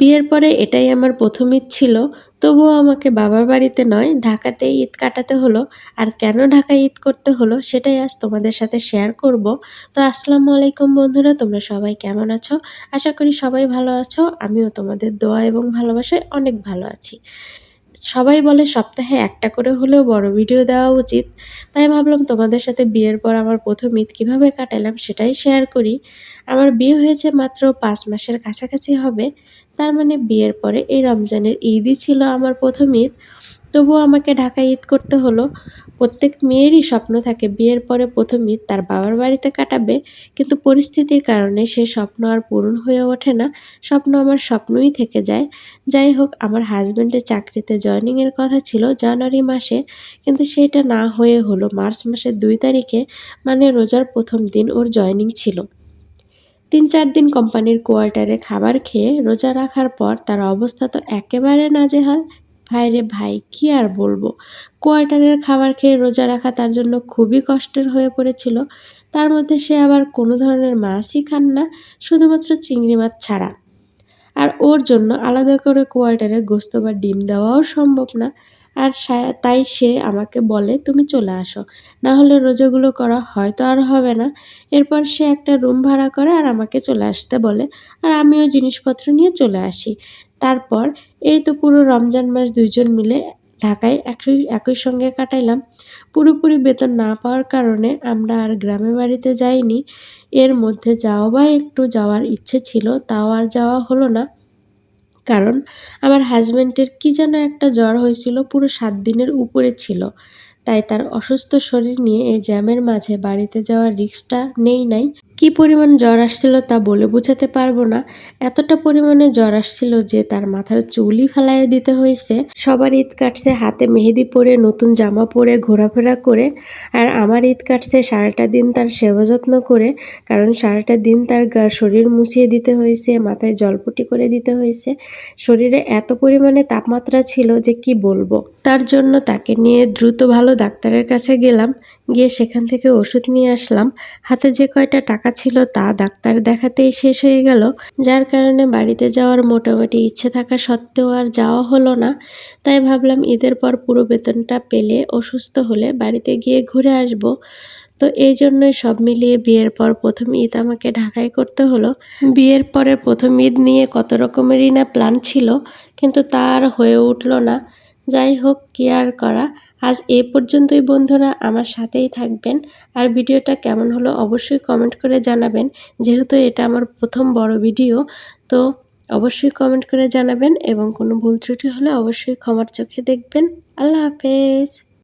বিয়ের পরে এটাই আমার প্রথম ঈদ ছিল। তবুও আমাকে বাবার বাড়িতে নয়, ঢাকাতেই ঈদ কাটাতে হলো। আর কেন ঢাকায় ঈদ করতে হলো সেটাই আজ তোমাদের সাথে শেয়ার করব। তো আসসালামু আলাইকুম বন্ধুরা, তোমরা সবাই কেমন আছো? আশা করি সবাই ভালো আছো। আমিও তোমাদের দোয়া এবং ভালোবাসায় অনেক ভালো আছি। সবাই বলে সপ্তাহে একটা করে হলেও বড় ভিডিও দেওয়া উচিত। তাই ভাবলাম তোমাদের সাথে বিয়ের পর আমার প্রথম ঈদ কীভাবে কাটালাম সেটাই শেয়ার করি। আমার বিয়ে হয়েছে মাত্র পাঁচ মাসের কাছাকাছি হবে। তার মানে বিয়ের পরে এই রমজানের ঈদই ছিল আমার প্রথম ঈদ। তবুও আমাকে ঢাকায় ঈদ করতে হলো। প্রত্যেক মেয়েরই স্বপ্ন থাকে বিয়ের পরে প্রথম ঈদ তার বাবার বাড়িতে কাটাবে, কিন্তু পরিস্থিতির কারণে সে স্বপ্ন আর পূরণ হয়ে ওঠে না। স্বপ্ন আমার স্বপ্নই থেকে যায়। যাই হোক, আমার হাজব্যান্ডের চাকরিতে জয়নিংয়ের কথা ছিল জানুয়ারি মাসে, কিন্তু সেটা না হয়ে হলো মার্চ মাসের দুই তারিখে মানে রোজার প্রথম দিন ওর জয়নিং ছিল। তিন চার দিন কোম্পানির কোয়ার্টারে খাবার খেয়ে রোজা রাখার পর তার অবস্থা তো একেবারে নাজেহাল। ভাই রে ভাই, কি আর বলব? কোয়ার্টারের খাবার খেয়ে রোজা রাখা তার জন্য খুবই কষ্টের হয়ে পড়েছিল। তার মধ্যে সে আবার কোনো ধরনের মাছই খান না, শুধুমাত্র চিংড়ি মাছ ছাড়া। আর ওর জন্য আলাদা করে কোয়ার্টারে গোস্ত বা ডিম দেওয়াও সম্ভব না। আর তাই সে আমাকে বলে, তুমি চলে আসো। না হলে রোজাগুলো করা হয়তো আর হবে না। এরপর সে একটা রুম ভাড়া করে আর আমাকে চলে আসতে বলে, আর আমিও জিনিসপত্র নিয়ে চলে আসি। তারপর এই তো পুরো রমজান মাস দুইজন মিলে ঢাকায় একই একই সঙ্গে কাটাইলাম। পুরোপুরি বেতন না পাওয়ার কারণে আমরা আর গ্রামে বাড়িতে যাইনি। এর মধ্যে যাওয়া বা একটু যাওয়ার ইচ্ছে ছিল, তাও আর যাওয়া হলো না। কারণ আমার হাজব্যান্ডের কি যেন একটা জ্বর হয়েছিল, পুরো সাত দিনের উপরে ছিল। তাই তার অসুস্থ শরীর নিয়ে এই জ্যামের মাঝে বাড়িতে যাওয়ার রিক্সটা নেই নাই। কি পরিমাণ জ্বর আসছিল তা বলে বোঝাতে পারব না। এতটা পরিমাণে জ্বর আসছিল যে তার মাথার চুলই ফেলাইয়ে দিতে হয়েছে। সবার ঈদ কাটছে, হাতে মেহেদি পরে, নতুন জামা পরে, ঘোরাফেরা করে। আর আমার ঈদ কাটছে, সারাটা দিন তার সেবা যত্ন করে। কারণ সারাটা দিন তার শরীর মুছিয়ে দিতে হয়েছে, মাথায় জলপটি করে দিতে হয়েছে। শরীরে এত পরিমাণে তাপমাত্রা ছিল যে কি বলব। তার জন্য তাকে নিয়ে দ্রুত ভালো ডাক্তারের কাছে গেলাম। গিয়ে সেখান থেকে ওষুধ নিয়ে আসলাম। হাতে যে কয়টা টাকা ছিল তা ডাক্তার দেখাতেই শেষ হয়ে গেল। যার কারণে বাড়িতে যাওয়ার মোটামুটি ইচ্ছে থাকা সত্ত্বেও আর যাওয়া হলো না। তাই ভাবলাম ঈদের পর পুরো বেতনটা পেলে অসুস্থ হলে বাড়িতে গিয়ে ঘুরে আসব। তো এই জন্যই সব মিলিয়ে বিয়ের পর প্রথম ঈদ আমাকে ঢাকায় করতে হলো। বিয়ের পরের প্রথম ঈদ নিয়ে কত রকমেরই না প্ল্যান ছিল, কিন্তু তার হয়ে উঠল না। যাই হোক কেয়ার করা? আজ এ পর্যন্তই বন্ধুরা, আমার সাথেই থাকবেন। আর ভিডিওটা কেমন হলো অবশ্যই কমেন্ট করে জানাবেন। যেহেতু এটা আমার প্রথম বড় ভিডিও, তো অবশ্যই কমেন্ট করে জানাবেন এবং কোনো ভুল ত্রুটি হলে অবশ্যই ক্ষমার চোখে দেখবেন। আল্লাহ হাফেজ।